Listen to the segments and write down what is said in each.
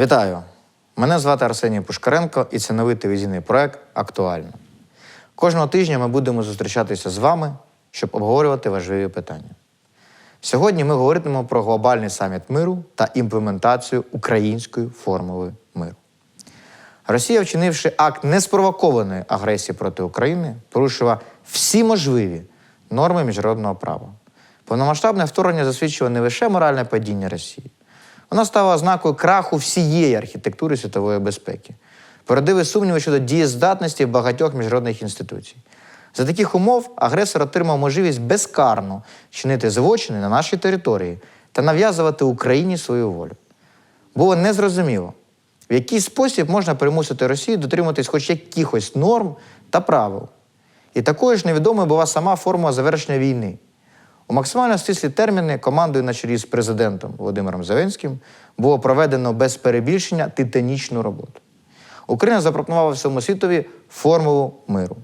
Вітаю! Мене звати Арсеній Пушкаренко і це новий телевізійний проект Актуально. Кожного тижня ми будемо зустрічатися з вами, щоб обговорювати важливі питання. Сьогодні ми говоритимемо про глобальний саміт миру та імплементацію української формули миру. Росія, вчинивши акт неспровокованої агресії проти України, порушила всі можливі норми міжнародного права. Повномасштабне вторгнення засвідчило не лише моральне падіння Росії, вона стала ознакою краху всієї архітектури світової безпеки, породили сумніви щодо дієздатності багатьох міжнародних інституцій. За таких умов агресор отримав можливість безкарно чинити злочини на нашій території та нав'язувати Україні свою волю. Було незрозуміло, в який спосіб можна примусити Росію дотримуватись хоч якихось норм та правил. І такою ж невідомою була сама формула завершення війни. У максимально стислі терміни командою на чолі з президентом Володимиром Зеленським було проведено без перебільшення титанічну роботу. Україна запропонувала всьому світові формулу миру.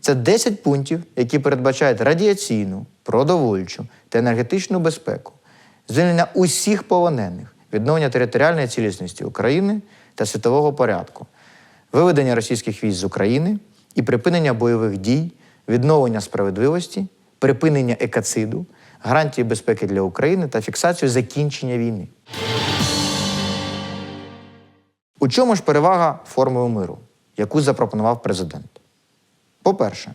Це 10 пунктів, які передбачають радіаційну, продовольчу та енергетичну безпеку, звільнення усіх полонених, відновлення територіальної цілісності України та світового порядку, виведення російських військ з України і припинення бойових дій, відновлення справедливості, припинення екоциду, гарантії безпеки для України та фіксацію закінчення війни. У чому ж перевага формули миру, яку запропонував президент? По-перше,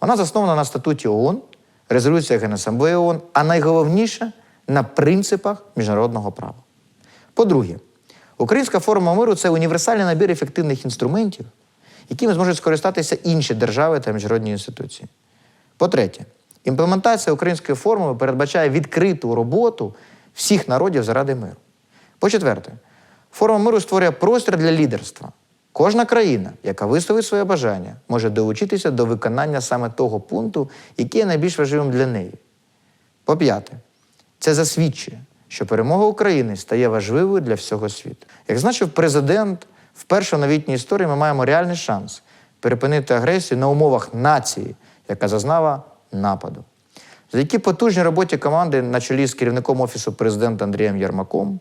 вона заснована на статуті ООН, резолюціях Генасамблеї ООН, а найголовніше на принципах міжнародного права. По-друге, українська формула миру це універсальний набір ефективних інструментів, якими зможуть скористатися інші держави та міжнародні інституції. По-третє, імплементація української формули передбачає відкриту роботу всіх народів заради миру. По-четверте, формула миру створює простір для лідерства. Кожна країна, яка висловить своє бажання, може долучитися до виконання саме того пункту, який є найбільш важливим для неї. По-п'яте, це засвідчує, що перемога України стає важливою для всього світу. Як значив президент, вперше в новітній історії ми маємо реальний шанс перепинити агресію на умовах нації, яка зазнала нападу. Завдяки потужній роботі команди на чолі з керівником Офісу президента Андрієм Єрмаком,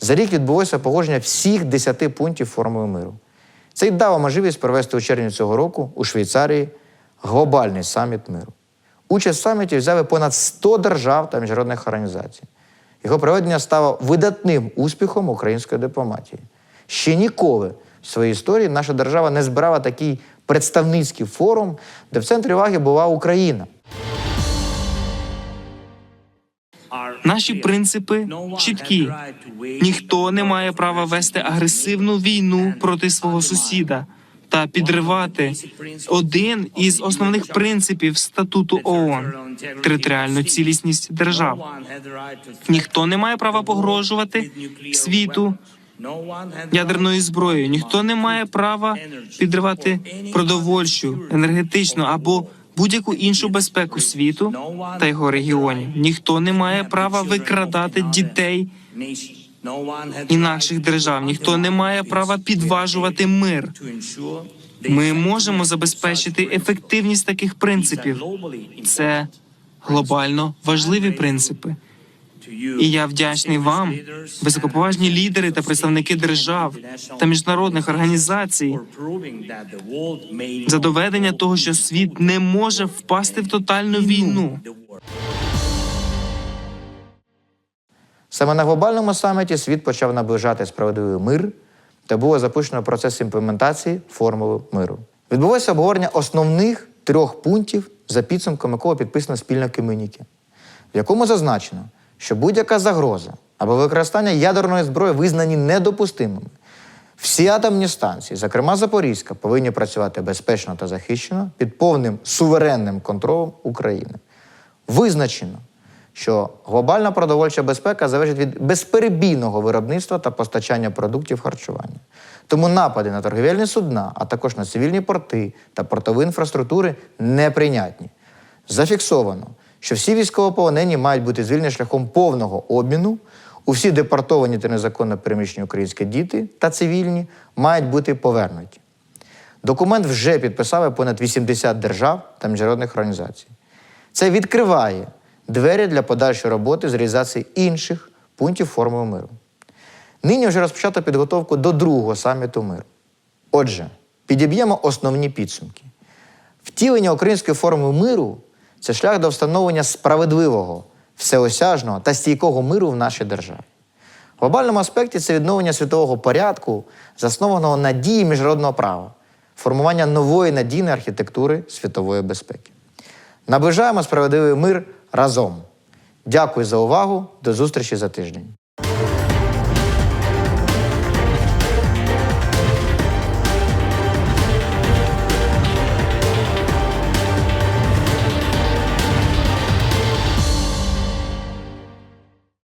за рік відбулося погодження всіх 10 пунктів формули миру. Це й дало можливість провести у червні цього року у Швейцарії глобальний саміт миру. Участь в саміті взяли понад 100 держав та міжнародних організацій. Його проведення стало видатним успіхом української дипломатії. Ще ніколи в своїй історії наша держава не збирала такий представницький форум, де в центрі уваги була Україна. Наші принципи чіткі. Ніхто не має права вести агресивну війну проти свого сусіда та підривати один із основних принципів статуту ООН – територіальну цілісність держав. Ніхто не має права погрожувати світу ядерною зброєю. Ніхто не має права підривати продовольчу, енергетичну або будь-яку іншу безпеку світу та його регіонів. Ніхто не має права викрадати дітей інакших держав. Ніхто не має права підважувати мир. Ми можемо забезпечити ефективність таких принципів. Це глобально важливі принципи. І я вдячний вам, високоповажні лідери та представники держав та міжнародних організацій, за доведення того, що світ не може впасти в тотальну війну. Саме на глобальному саміті світ почав наближати справедливий мир та було запущено процес імплементації формули миру. Відбулося обговорення основних трьох пунктів, за підсумком якого підписано спільне комюніке, в якому зазначено, що будь-яка загроза або використання ядерної зброї визнані недопустимими. Всі атомні станції, зокрема Запорізька, повинні працювати безпечно та захищено під повним суверенним контролем України. Визначено, що глобальна продовольча безпека залежить від безперебійного виробництва та постачання продуктів харчування. Тому напади на торгівельні судна, а також на цивільні порти та портові інфраструктури неприйнятні. Зафіксовано, що всі військовополонені мають бути звільнені шляхом повного обміну. Усі депортовані та незаконно переміщені українські діти та цивільні мають бути повернуті. Документ вже підписали понад 80 держав та міжнародних організацій. Це відкриває двері для подальшої роботи з реалізації інших пунктів формули миру. Нині вже розпочато підготовку до другого саміту миру. Отже, підіб'ємо основні підсумки. Втілення української форми миру це шлях до встановлення справедливого, всеосяжного та стійкого миру в нашій державі. В глобальному аспекті це відновлення світового порядку, заснованого на дії міжнародного права, формування нової надійної архітектури світової безпеки. Наближаємо справедливий мир разом. Дякую за увагу. До зустрічі за тиждень.